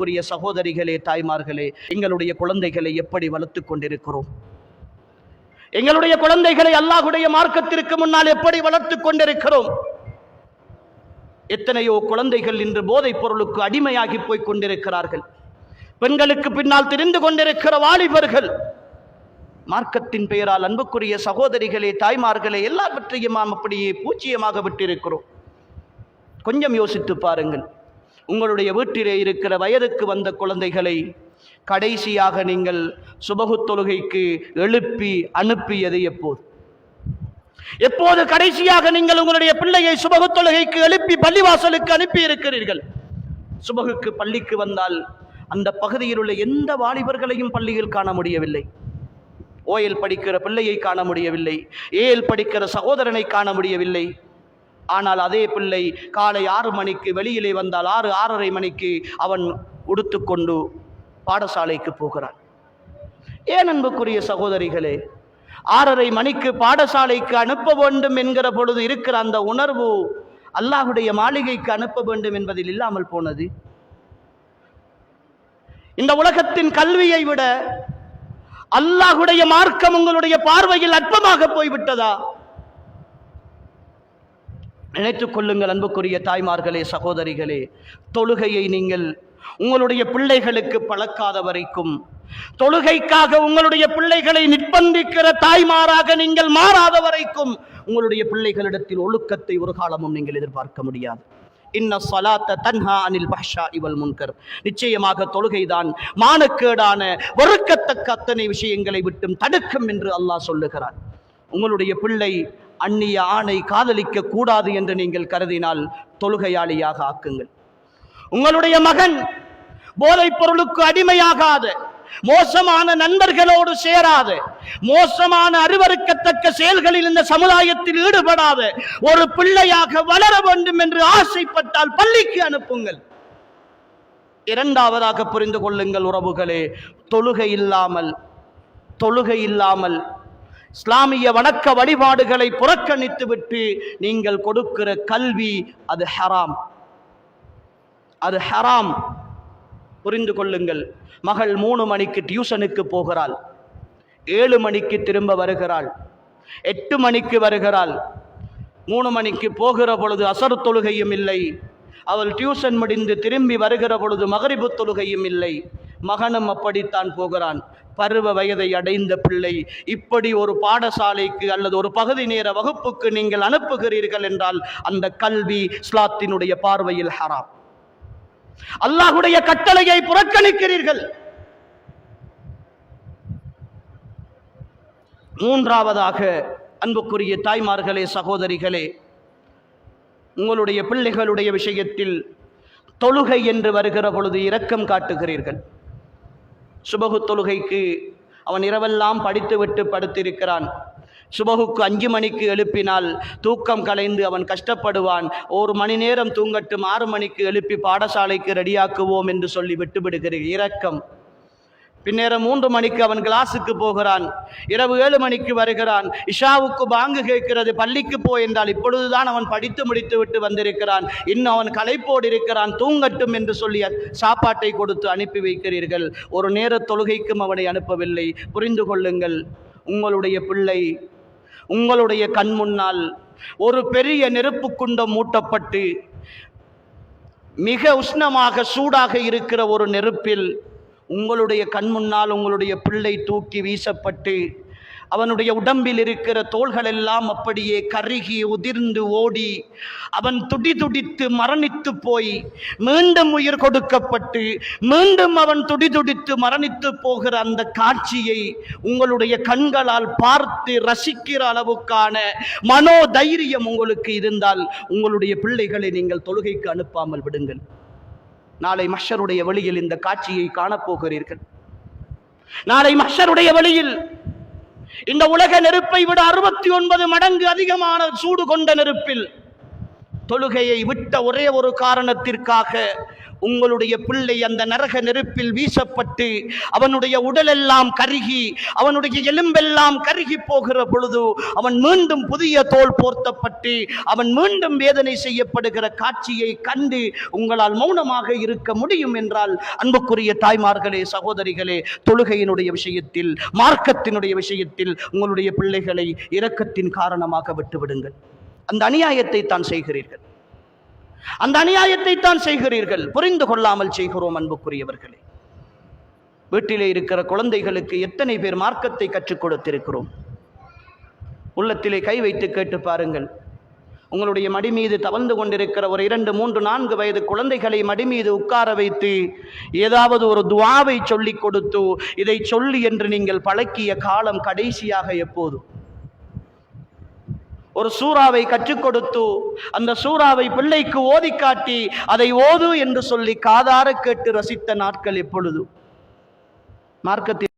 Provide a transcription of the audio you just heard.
அன்புக்குரிய சகோதரிகளே தாய்மார்களே எங்களுடைய குழந்தைகளை எப்படி வளர்த்து கொண்டிருக்கிறோம்? எங்களுடைய குழந்தைகளை அல்லாஹுடைய மார்க்கத்திற்கு முன்னால் எப்படி வளர்த்து கொண்டிருக்கிறோம்? எத்தனையோ குழந்தைகள் இன்று போதைப் பொருளுக்கு அடிமையாகி போய் கொண்டிருக்கிறார்கள். பெண்களுக்கு பின்னால் தெரிந்து கொண்டிருக்கிற வாலிபர்கள் மார்க்கத்தின் பெயரால் அன்புக்குரிய சகோதரிகளே தாய்மார்களே எல்லாவற்றையும் நாம் அப்படியே பூச்சியமாக விட்டிருக்கிறோம். கொஞ்சம் யோசித்து பாருங்கள். உங்களுடைய வீட்டிலே இருக்கிற வயதுக்கு வந்த குழந்தைகளை கடைசியாக நீங்கள் சுபகு தொழுகைக்கு எழுப்பி அனுப்பியது எப்போது? எப்போது கடைசியாக நீங்கள் உங்களுடைய பிள்ளையை சுபகு தொழுகைக்கு எழுப்பி பள்ளிவாசலுக்கு அனுப்பி இருக்கிறீர்கள் சுபகுக்கு பள்ளிக்கு வந்தால் அந்த பகுதியில் உள்ள எந்த வாலிபர்களையும் பள்ளியில் காண முடியவில்லை. ஓயல் படிக்கிற பிள்ளையை காண முடியவில்லை. ஏஎல் படிக்கிற சகோதரனை காண முடியவில்லை. ஆனால் அதே பிள்ளை காலை ஆறு மணிக்கு வெளியிலே வந்தால் ஆறு ஆறரை மணிக்கு அவன் உடுத்துக்கொண்டு பாடசாலைக்கு போகிறான். ஏன் அன்புக்குரிய சகோதரிகளே ஆறரை மணிக்கு பாடசாலைக்கு அனுப்ப வேண்டும் என்கிற பொழுது இருக்கிற அந்த உணர்வு அல்லாஹுடைய மாளிகைக்கு அனுப்ப வேண்டும் என்பதில் இல்லாமல் போனது? இந்த உலகத்தின் கல்வியை விட அல்லாஹுடைய மார்க்கம் உங்களுடைய பார்வையில் அற்பமாக போய்விட்டதா? நினைத்துக்கொள்ளுங்கள் அன்புக்குரிய தாய்மார்களே சகோதரிகளே. தொழுகையை நீங்கள் உங்களுடைய பிள்ளைகளுக்கு பழக்காத வரைக்கும் தொழுகைக்காக உங்களுடைய பிள்ளைகளை நிர்பந்திக்கிற தாய்மாராக நீங்கள் மாறாத வரைக்கும் உங்களுடைய பிள்ளைகளிடத்தில் ஒழுக்கத்தை ஒரு காலமும் நீங்கள் எதிர்பார்க்க முடியாது. இன்ன சலாத்த தன்ஹா அனில் பஹ்ஷா இவல் முன்கர். நிச்சயமாக தொழுகைதான் மானக்கேடான வெறுக்கத்தக்க அத்தனை விஷயங்களை விட்டும் தடுக்கும் என்று அல்லாஹ் சொல்லுகிறான். உங்களுடைய பிள்ளை அந்நிய ஆணை காதலிக்க கூடாது என்று நீங்கள் கருதினால் தொழுகையாளியாக ஆக்குங்கள். உங்களுடைய மகன் போதைப் பொருளுக்கு அடிமையாகாத. மோசமான நண்பர்களோடு சேராது. மோசமான அறிவறுக்கத்தக்க செயல்களில் இந்த சமுதாயத்தில் ஈடுபடாத. ஒரு பிள்ளையாக வளர வேண்டும் என்று ஆசைப்பட்டால் பள்ளிக்கு அனுப்புங்கள். இரண்டாவதாக புரிந்து கொள்ளுங்கள் உறவுகளே தொழுகை இல்லாமல் தொழுகை இல்லாமல் இஸ்லாமிய வணக்க வழிபாடுகளை புறக்கணித்துவிட்டு நீங்கள் கொடுக்கிற கல்வி அது ஹராம். அது ஹராம். புரிந்து கொள்ளுங்கள். மகள் மூணு மணிக்கு டியூஷனுக்கு போகிறாள். ஏழு மணிக்கு திரும்ப வருகிறாள். எட்டு மணிக்கு வருகிறாள். மூணு மணிக்கு போகிற பொழுது அசர் தொழுகையும் இல்லை. அவள் டியூஷன் முடிந்து திரும்பி வருகிற பொழுது மகரிபு தொழுகையும் இல்லை. மகனும் அப்படித்தான் போகிறான். பருவ வயதை அடைந்த பிள்ளை இப்படி ஒரு பாடசாலைக்கு அல்லது ஒரு பகுதி நேர வகுப்புக்கு நீங்கள் அனுப்புகிறீர்கள் என்றால் அந்த கல்வி ஸ்லாத்தினுடைய பார்வையில் ஹராம். அல்லாஹுடைய கட்டளையை புறக்கணிக்கிறீர்கள். மூன்றாவதாக அன்புக்குரிய தாய்மார்களே சகோதரிகளே உங்களுடைய பிள்ளைகளுடைய விஷயத்தில் தொழுகை என்று வருகிற பொழுது இரக்கம் காட்டுகிறீர்கள். சுபகு தொழுகைக்கு அவன் இரவெல்லாம் படித்துவிட்டு படுத்திருக்கிறான். சுபகுக்கு அஞ்சு மணிக்கு எழுப்பினால் தூக்கம் கலைந்து அவன் கஷ்டப்படுவான். ஒரு மணி நேரம் தூங்கட்டும் ஆறு மணிக்கு எழுப்பி பாடசாலைக்கு ரெடியாக்குவோம் என்று சொல்லி விட்டுவிடுகிறேன் இரக்கம். பின்னேரம் மூன்று மணிக்கு அவன் கிளாஸுக்கு போகிறான். இரவு ஏழு மணிக்கு வருகிறான். இஷாவுக்கு பாங்கு கேட்கிறது பள்ளிக்கு போ என்றால் இப்பொழுதுதான் அவன் படித்து முடித்து விட்டு வந்திருக்கிறான். இன்னும் அவன் களைப்போடு இருக்கிறான். தூங்கட்டும் என்று சொல்லி சாப்பாட்டை கொடுத்து அனுப்பி வைக்கிறீர்கள். ஒரு நேர தொழுகைக்கும் அவனை அனுப்பவில்லை. புரிந்து கொள்ளுங்கள் உங்களுடைய பிள்ளை உங்களுடைய கண் முன்னால் ஒரு பெரிய நெருப்பு குண்டம் மூட்டப்பட்டு மிக உஷ்ணமாக சூடாக இருக்கிற ஒரு நெருப்பில் உங்களுடைய கண் முன்னால் உங்களுடைய பிள்ளை தூக்கி வீசப்பட்டு அவனுடைய உடம்பில் இருக்கிற தோள்கள் எல்லாம் அப்படியே கருகி உதிர்ந்து ஓடி அவன் துடி துடித்து மரணித்து போய் மீண்டும் உயிர் கொடுக்கப்பட்டு மீண்டும் அவன் துடி துடித்து மரணித்து போகிற அந்த காட்சியை உங்களுடைய கண்களால் பார்த்து ரசிக்கிற அளவுக்கான மனோதைரியம் உங்களுக்கு இருந்தால் உங்களுடைய பிள்ளைகளை நீங்கள் தொழுகைக்கு அனுப்பாமல் விடுங்கள். நாளை மஷருடைய வழியில் இந்த காட்சியை காணப்போகிறீர்கள். நாளை மஷருடைய வழியில் இந்த உலக நெருப்பை விட அறுபத்தி ஒன்பது மடங்கு அதிகமான சூடு கொண்ட நெருப்பில் தொழுகையை விட்ட ஒரே ஒரு காரணத்திற்காக உங்களுடைய பிள்ளை அந்த நரக நெருப்பில் வீசப்பட்டு அவனுடைய உடலெல்லாம் கருகி அவனுடைய எலும்பெல்லாம் கருகி போகிற பொழுது அவன் மீண்டும் புதிய தோல் போர்த்தப்பட்டு அவன் மீண்டும் வேதனை செய்யப்படுகிற காட்சியை கண்டு உங்களால் மௌனமாக இருக்க முடியும் என்றால் அன்புக்குரிய தாய்மார்களே சகோதரிகளே தொழுகையினுடைய விஷயத்தில் மார்க்கத்தினுடைய விஷயத்தில் உங்களுடைய பிள்ளைகளை இரக்கத்தின் காரணமாக விட்டுவிடுங்கள். அந்த அநியாயத்தை தான் செய்கிறீர்கள். அந்த அநியாயத்தை தான் செய்கிறீர்கள். புரிந்து கொள்ளாமல் செய்கிறோம் அன்புக்குரியவர்களே. வீட்டிலே இருக்கிற குழந்தைகளுக்கு எத்தனை பேர் மார்க்கத்தை கற்றுக் கொடுத்திருக்கிறோம்? உள்ளத்திலே கை வைத்து கேட்டு பாருங்கள். உங்களுடைய மடி மீது தவழ்ந்து கொண்டிருக்கிற ஒரு இரண்டு மூன்று நான்கு வயது குழந்தைகளை மடி மீது உட்கார வைத்து ஏதாவது ஒரு துவாவை சொல்லிக் கொடுத்து இதை சொல்லி என்று நீங்கள் பழக்கிய காலம் கடைசியாக எப்போதும் ஒரு சூறாவை கற்றுக் கொடுத்து அந்த சூறாவை பிள்ளைக்கு ஓதி காட்டி அதை ஓது என்று சொல்லி காதார கேட்டு ரசித்த நாட்கள் எப்பொழுது? மார்க்கத்தில்